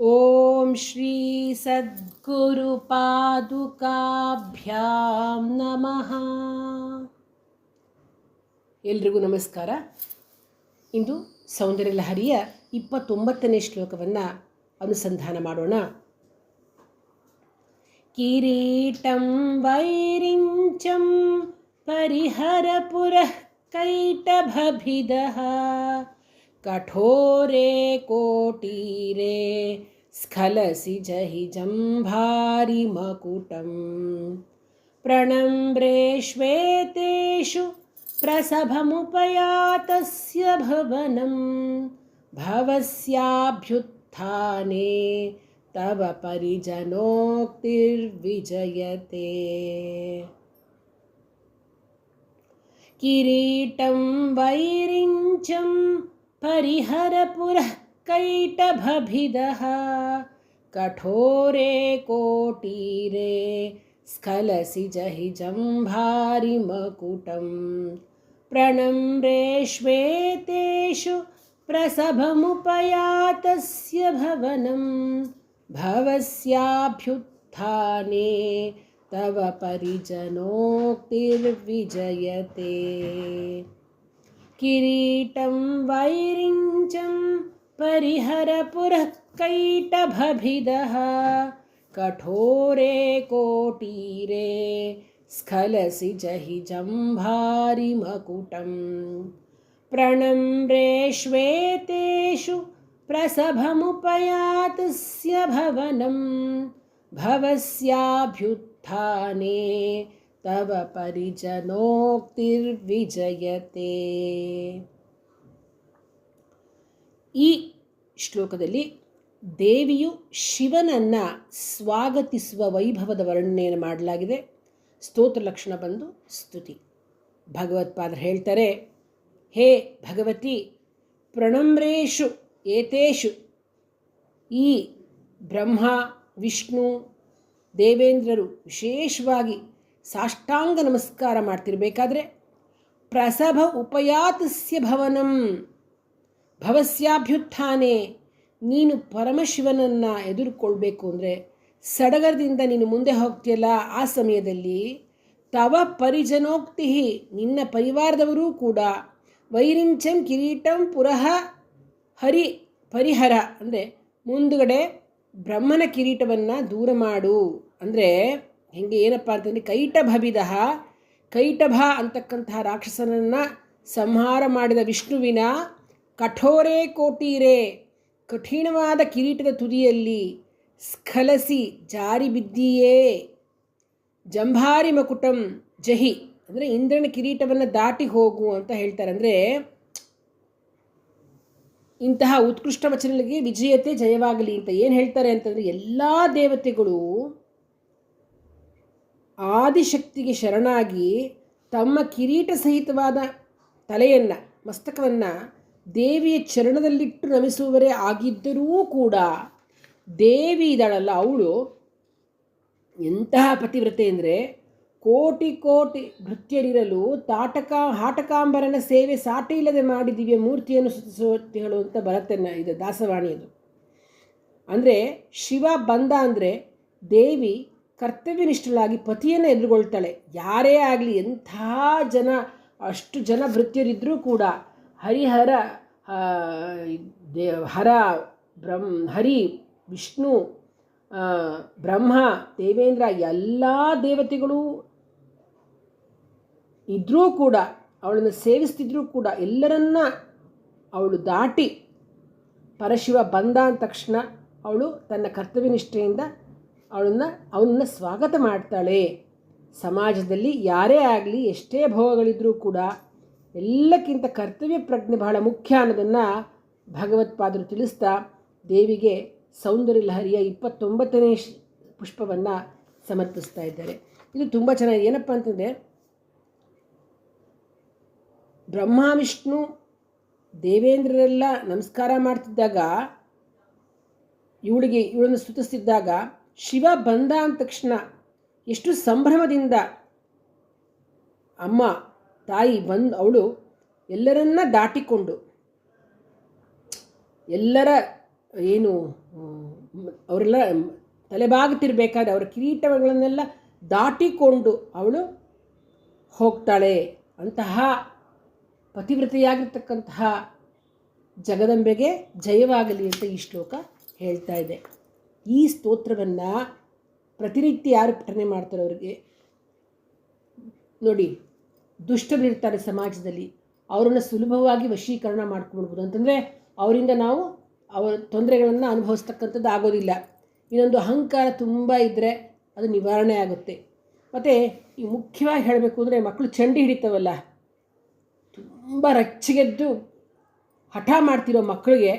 ॐ श्री ಸದ್ಗುರುಪಾದುಕಾಭ್ಯಾಂ ನಮಃ ಎಲ್ರಿಗೂ ನಮಸ್ಕಾರ ಇಂದು ಸೌಂದರ್ಯ ಲಹರಿಯ ಇಪ್ಪತ್ತೊಂಬತ್ತನೇ ಶ್ಲೋಕವನ್ನು ಅನುಸಂಧಾನ ಮಾಡೋಣ ಕಿರೀಟಂ ವೈರಿಂಚಂ ಪರಿಹರ ಪುರಃ ಕೈಟಭಭಿದಃ कठोरे कोटीरे स्खलसि जहि जम्भारि मकुटं। प्रणम्रेश्वेतेषु प्रसभमुपयातस्य भवनं। भवस्याभ्युत्थाने तव परिजनोक्तिर्विजयते। किरीटं वैरिञ्चं परिहरपुरः कठोरे कोटीरे स्खलसि जहि जम्भारिमकुटं प्रणम्रे श्वेतेषु प्रसभमुपयातस्य भवनं भवस्याभ्युत्थाने तव परिजनोक्तिर्विजयते। किरीटं वैरिञ्चं परिहरपुरः कैटभभिदः कठोरे कोटीरे स्खलसि जहि जम्भारिमकुटं प्रणम्रे श्वेतेषु प्रसभमुपयातस्य भवनं भवस्याभ्युत्थाने तव ಪರಿಜನೋಕ್ತಿರ್ವಿಜಯತೆ ಈ ಶ್ಲೋಕದಲ್ಲಿ ದೇವಿಯು ಶಿವನನ್ನು ಸ್ವಾಗತಿಸುವ ವೈಭವದ ವರ್ಣನೆಯನ್ನು ಮಾಡಲಾಗಿದೆ. ಸ್ತೋತ್ರ ಲಕ್ಷಣ ಬಂದು ಸ್ತುತಿ. ಭಗವತ್ಪಾದರು ಹೇಳ್ತಾರೆ, ಹೇ ಭಗವತಿ, ಪ್ರಣಮ್ರೇಷು ಏತೇಷು. ಈ ಬ್ರಹ್ಮ, ವಿಷ್ಣು, ದೇವೇಂದ್ರರು ವಿಶೇಷವಾಗಿ ಸಾಷ್ಟಾಂಗ ನಮಸ್ಕಾರ ಮಾಡ್ತಿರ್ಬೇಕಾದ್ರೆ ಪ್ರಸಭ ಉಪಯಾತಸ್ಯ ಭವನಂ. ಭವಸ್ಯಾಭ್ಯುತ್ಥಾನೆ, ನೀನು ಪರಮಶಿವನನ್ನು ಎದುರುಕೊಳ್ಬೇಕು ಅಂದರೆ ಸಡಗರದಿಂದ ನೀನು ಮುಂದೆ ಹೋಗ್ತೀಯಲ್ಲ ಆ ಸಮಯದಲ್ಲಿ ತವ ಪರಿಜನೋಕ್ತಿ, ನಿನ್ನ ಪರಿವಾರದವರೂ ಕೂಡ ವೈರಿಂಚಂ ಕಿರೀಟಂ ಪುರಃ ಹರಿ ಪರಿಹರ ಅಂದರೆ ಮುಂದುಗಡೆ ಬ್ರಹ್ಮನ ಕಿರೀಟವನ್ನು ದೂರ ಮಾಡು. ಅಂದರೆ ಹೆಂಗೆ ಏನಪ್ಪ ಅಂತಂದರೆ ಕೈಟಭವಿದಃ ಕೈಟಭ ಅಂತಕ್ಕಂತಹ ರಾಕ್ಷಸನನ್ನು ಸಂಹಾರ ಮಾಡಿದ ವಿಷ್ಣುವಿನ ಕಠೋರೆ ಕೋಟೀರೆ, ಕಠಿಣವಾದ ಕಿರೀಟದ ತುದಿಯಲ್ಲಿ ಸ್ಖಲಸಿ ಜಾರಿ ಬಿದ್ದೀಯೇ. ಜಂಭಾರಿ ಮಕುಟಂ ಜಹಿ ಅಂದರೆ ಇಂದ್ರನ ಕಿರೀಟವನ್ನು ದಾಟಿ ಹೋಗು ಅಂತ ಹೇಳ್ತಾರೆ. ಅಂದರೆ ಇಂತಹ ಉತ್ಕೃಷ್ಟ ವಚನಗಳಿಗೆ ವಿಜಯತೆ ಜಯವಾಗಲಿ ಅಂತ ಏನು ಹೇಳ್ತಾರೆ ಅಂತಂದರೆ ಎಲ್ಲ ದೇವತೆಗಳು ಆದಿಶಕ್ತಿಗೆ ಶರಣಾಗಿ ತಮ್ಮ ಕಿರೀಟ ಸಹಿತವಾದ ತಲೆಯನ್ನು, ಮಸ್ತಕವನ್ನು ದೇವಿಯ ಚರಣದಲ್ಲಿಟ್ಟು ನಮಿಸುವವರೇ ಆಗಿದ್ದರೂ ಕೂಡ ದೇವಿ ಇದ್ದಾಳಲ್ಲ, ಅವಳು ಎಂತಹ ಪತಿವ್ರತೆ ಅಂದರೆ ಕೋಟಿ ಕೋಟಿ ಭೃತ್ಯರಿರಲು ತಾಟಕ ಹಾಟಕಾಂಬರನ ಸೇವೆ ಸಾಟಿ ಇಲ್ಲದೆ ಮಾಡಿ ದಿವ್ಯ ಮೂರ್ತಿಯನ್ನು ಸುತ್ತಿಸುವಳು ಅಂತ ಬರುತ್ತೆ ಇದು ದಾಸವಾಣಿಯದು. ಅಂದರೆ ಶಿವ ಬಂದ ಅಂದರೆ ದೇವಿ ಕರ್ತವ್ಯನಿಷ್ಠಳಾಗಿ ಪತಿಯನ್ನು ಎದುರುಗೊಳ್ತಾಳೆ. ಯಾರೇ ಆಗಲಿ ಎಂಥ ಜನ, ಅಷ್ಟು ಜನ ಭೃತ್ಯರಿದ್ದರೂ ಕೂಡ ಹರಿಹರ ದೇ, ಹರ, ಬ್ರಹ್ಮ, ಹರಿ, ವಿಷ್ಣು ಬ್ರಹ್ಮ, ದೇವೇಂದ್ರ ಎಲ್ಲ ದೇವತೆಗಳು ಇದ್ದರೂ ಕೂಡ, ಅವಳನ್ನು ಸೇವಿಸ್ತಿದ್ರೂ ಕೂಡ ಎಲ್ಲರನ್ನ ಅವಳು ದಾಟಿ ಪರಶಿವ ಬಂದ ಅಂದ ತಕ್ಷಣ ಅವಳು ತನ್ನ ಕರ್ತವ್ಯನಿಷ್ಠೆಯಿಂದ ಅವಳನ್ನು, ಅವನನ್ನು ಸ್ವಾಗತ ಮಾಡ್ತಾಳೆ. ಸಮಾಜದಲ್ಲಿ ಯಾರೇ ಆಗಲಿ, ಎಷ್ಟೇ ಭೋಗಗಳಿದ್ರೂ ಕೂಡ ಎಲ್ಲಕ್ಕಿಂತ ಕರ್ತವ್ಯ ಪ್ರಜ್ಞೆ ಬಹಳ ಮುಖ್ಯ ಅನ್ನೋದನ್ನು ಭಗವತ್ಪಾದರು ತಿಳಿಸ್ತಾ ದೇವಿಗೆ ಸೌಂದರ್ಯ ಲಹರಿಯ ಇಪ್ಪತ್ತೊಂಬತ್ತನೇ ಪುಷ್ಪವನ್ನು ಸಮರ್ಪಿಸ್ತಾ ಇದ್ದಾರೆ. ಇದು ತುಂಬ ಚೆನ್ನಾಗಿ ಏನಪ್ಪ ಅಂತಂದರೆ, ಬ್ರಹ್ಮ, ವಿಷ್ಣು, ದೇವೇಂದ್ರರೆಲ್ಲ ನಮಸ್ಕಾರ ಮಾಡ್ತಿದ್ದಾಗ, ಇವಳಿಗೆ, ಇವಳನ್ನು ಸ್ತುತಿಸ್ತಿದ್ದಾಗ ಶಿವ ಬಂದ ಅಂದ ತಕ್ಷಣ ಎಷ್ಟು ಸಂಭ್ರಮದಿಂದ ಅಮ್ಮ, ತಾಯಿ ಬಂದು, ಅವಳು ಎಲ್ಲರನ್ನ ದಾಟಿಕೊಂಡು, ಎಲ್ಲರ ಏನು, ಅವರೆಲ್ಲ ತಲೆಬಾಗುತ್ತಿರಬೇಕಾದ್ರೆ ಅವರ ಕಿರೀಟಗಳನ್ನೆಲ್ಲ ದಾಟಿಕೊಂಡು ಅವಳು ಹೋಗ್ತಾಳೆ ಅಂತಹ ಪತಿವ್ರತೆಯಾಗಿರ್ತಕ್ಕಂತಹ ಜಗದಂಬೆಗೆ ಜಯವಾಗಲಿ ಅಂತ ಈ ಶ್ಲೋಕ ಹೇಳ್ತಾ ಇದೆ. ಈ ಸ್ತೋತ್ರವನ್ನು ಪ್ರತಿನಿತ್ಯ ಯಾರು ಪಠನೆ ಮಾಡ್ತಾರೆ ಅವರಿಗೆ? ನೋಡಿ, ದುಷ್ಟರಿರ್ತಾರೆ ಸಮಾಜದಲ್ಲಿ, ಅವರನ್ನು ಸುಲಭವಾಗಿ ವಶೀಕರಣ ಮಾಡ್ಕೊಳ್ಬೋದು ಅಂತಂದರೆ ಅವರಿಂದ ನಾವು ಅವರ ತೊಂದರೆಗಳನ್ನು ಅನುಭವಿಸ್ತಕ್ಕಂಥದ್ದು ಆಗೋದಿಲ್ಲ. ಇನ್ನೊಂದು ಅಹಂಕಾರ ತುಂಬ ಇದ್ದರೆ ಅದು ನಿವಾರಣೆ ಆಗುತ್ತೆ. ಮತ್ತು ಈ ಮುಖ್ಯವಾಗಿ ಹೇಳಬೇಕು ಅಂದರೆ ಮಕ್ಕಳು ಚಂಡಿ ಹಿಡಿತಾವಲ್ಲ, ತುಂಬ ರಚ್ಚಿಗೆದ್ದು ಹಠ ಮಾಡ್ತಿರೋ ಮಕ್ಕಳಿಗೆ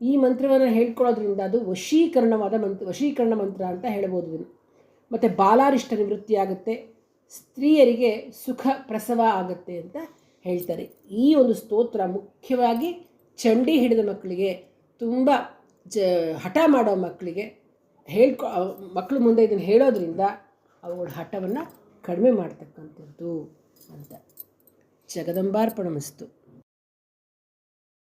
ಈ ಮಂತ್ರವನ್ನು ಹೇಳ್ಕೊಳ್ಳೋದ್ರಿಂದ ಅದು ವಶೀಕರಣವಾದ ಮಂತ್ರ, ವಶೀಕರಣ ಮಂತ್ರ ಅಂತ ಹೇಳ್ಬೋದು ಇದನ್ನು. ಮತ್ತು ಬಾಲಾರಿಷ್ಟ ನಿವೃತ್ತಿ ಆಗುತ್ತೆ, ಸ್ತ್ರೀಯರಿಗೆ ಸುಖ ಪ್ರಸವ ಆಗುತ್ತೆ ಅಂತ ಹೇಳ್ತಾರೆ. ಈ ಒಂದು ಸ್ತೋತ್ರ ಮುಖ್ಯವಾಗಿ ಚಂಡಿ ಹಿಡಿದ ಮಕ್ಕಳಿಗೆ, ತುಂಬ ಜ, ಹಠ ಮಾಡೋ ಮಕ್ಕಳಿಗೆ ಹೇಳ್ಕೊ ಮಕ್ಕಳು ಮುಂದೆ ಇದನ್ನು ಹೇಳೋದ್ರಿಂದ ಅವುಗಳ ಹಠವನ್ನು ಕಡಿಮೆ ಮಾಡ್ತಕ್ಕಂಥದ್ದು ಅಂತ. ಜಗದಂಬಾರ್ಪಣಮಸ್ತು.